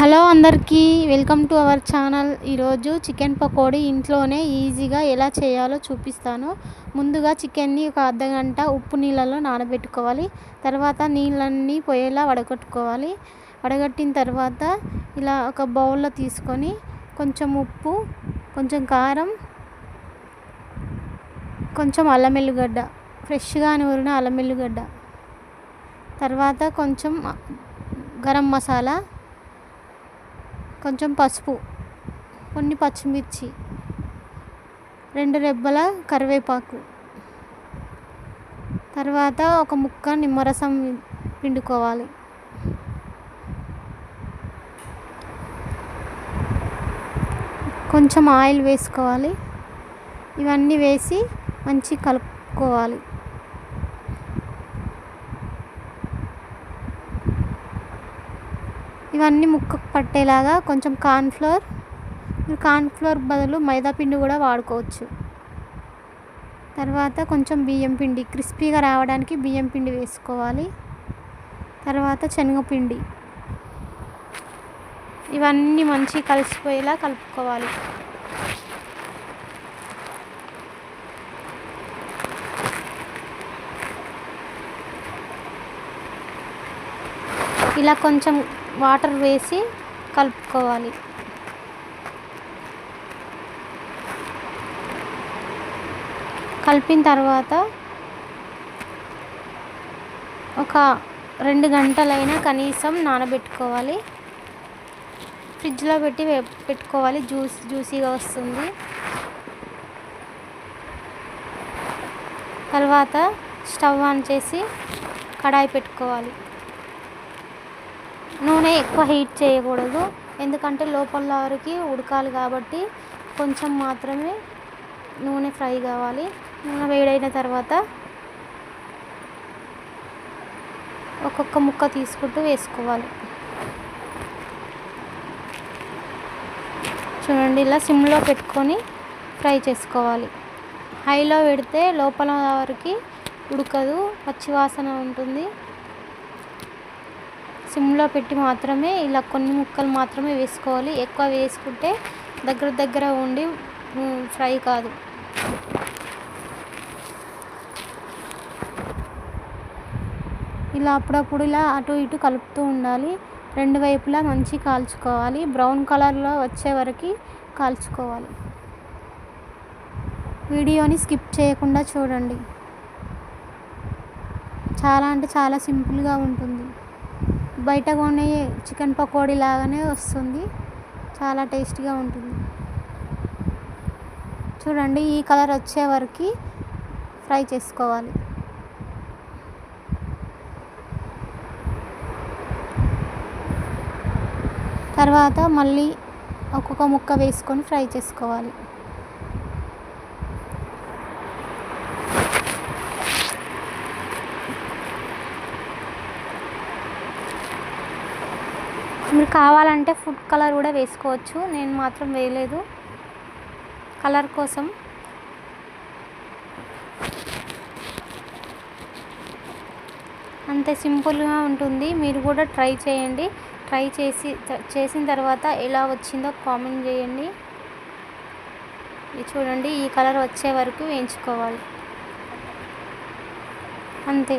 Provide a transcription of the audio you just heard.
Hello అందరికీ welcome to our channel. ఈరోజు chicken pakodi ఇంట్లోనే ఈజీగా ఎలా చేయాలో చూపిస్తాను. ముందుగా చికెన్ని ఒక అర్ధ గంట ఉప్పు నీళ్ళలో నానబెట్టుకోవాలి. తర్వాత నీళ్ళన్నీ పోయేలా వడగట్టుకోవాలి. వడగట్టిన తర్వాత ఇలా ఒక బౌల్లో తీసుకొని కొంచెం ఉప్పు కొంచెం కారం కొంచెం అల్లం ఎల్లుగడ్డ ఫ్రెష్గా నూరిన అల్లం ఎల్లుగడ్డ తర్వాత కొంచెం గరం మసాలా కొంచెం పసుపు కొన్ని పచ్చిమిర్చి రెండు రెబ్బల కరివేపాకు. తర్వాత ఒక ముక్క నిమ్మరసం పిండుకోవాలి. కొంచెం ఆయిల్ వేసుకోవాలి. ఇవన్నీ వేసి మంచి కలుపుకోవాలి. ఇవన్నీ ముక్కకు పట్టేలాగా కొంచెం కార్న్ఫ్లోర్ కార్న్ఫ్లోర్ బదులు మైదాపిండి కూడా వాడుకోవచ్చు. తర్వాత కొంచెం బియ్యం పిండి క్రిస్పీగా రావడానికి బియ్యం పిండి వేసుకోవాలి. తర్వాత శనగపిండి ఇవన్నీ మంచి కలిసిపోయేలా కలుపుకోవాలి. ఇలా కొంచెం వాటర్ వేసి కలుపుకోవాలి. కలిపిన తర్వాత ఒక రెండు గంటలైనా కనీసం నానబెట్టుకోవాలి. ఫ్రిడ్జ్లో పెట్టి పెట్టుకోవాలి. జ్యూస్ జ్యూసీగా వస్తుంది. తర్వాత స్టవ్ ఆన్ చేసి కడాయి పెట్టుకోవాలి. నూనె ఎక్కువ హీట్ చేయకూడదు. ఎందుకంటే లోపల వరకు ఉడకాలి కాబట్టి కొంచెం మాత్రమే నూనె ఫ్రై కావాలి. నూనె వేడైన తర్వాత ఒక్కొక్క ముక్క తీసుకుంటూ వేసుకోవాలి. చూడండి ఇలా సిమ్లో పెట్టుకొని ఫ్రై చేసుకోవాలి. హైలో పెడితే లోపల వరకు ఉడకదు పచ్చివాసన ఉంటుంది. సిమ్లో పెట్టి మాత్రమే ఇలా కొన్ని ముక్కలు మాత్రమే వేసుకోవాలి. ఎక్కువ వేసుకుంటే దగ్గర దగ్గర ఉండి ఫ్రై కాదు. ఇలా అప్పుడప్పుడు ఇలా అటు ఇటు కలుపుతూ ఉండాలి. రెండు వైపులా మంచి కాల్చుకోవాలి. బ్రౌన్ కలర్లో వచ్చే వరకు కాల్చుకోవాలి. వీడియోని స్కిప్ చేయకుండా చూడండి. చాలా అంటే చాలా సింపుల్గా ఉంటుంది. బయట కొనే చికెన్ పకోడీ లాగానే వస్తుంది. చాలా టేస్టీగా ఉంటుంది. చూడండి ఈ కలర్ వచ్చే వరకు ఫ్రై చేసుకోవాలి. తర్వాత మళ్ళీ ఒక్కొక్క ముక్క వేసుకొని ఫ్రై చేసుకోవాలి. మీరు కావాలంటే ఫుడ్ కలర్ కూడా వేసుకోవచ్చు. నేను మాత్రం వేయలేదు. కలర్ కోసం. అంతే సింపుల్గా ఉంటుంది. మీరు కూడా ట్రై చేయండి. ట్రై చేసి చేసిన తర్వాత ఎలా వచ్చిందో కామెంట్ చేయండి. చూడండి. ఈ కలర్ వచ్చే వరకు వేయించుకోవాలి. అంతే.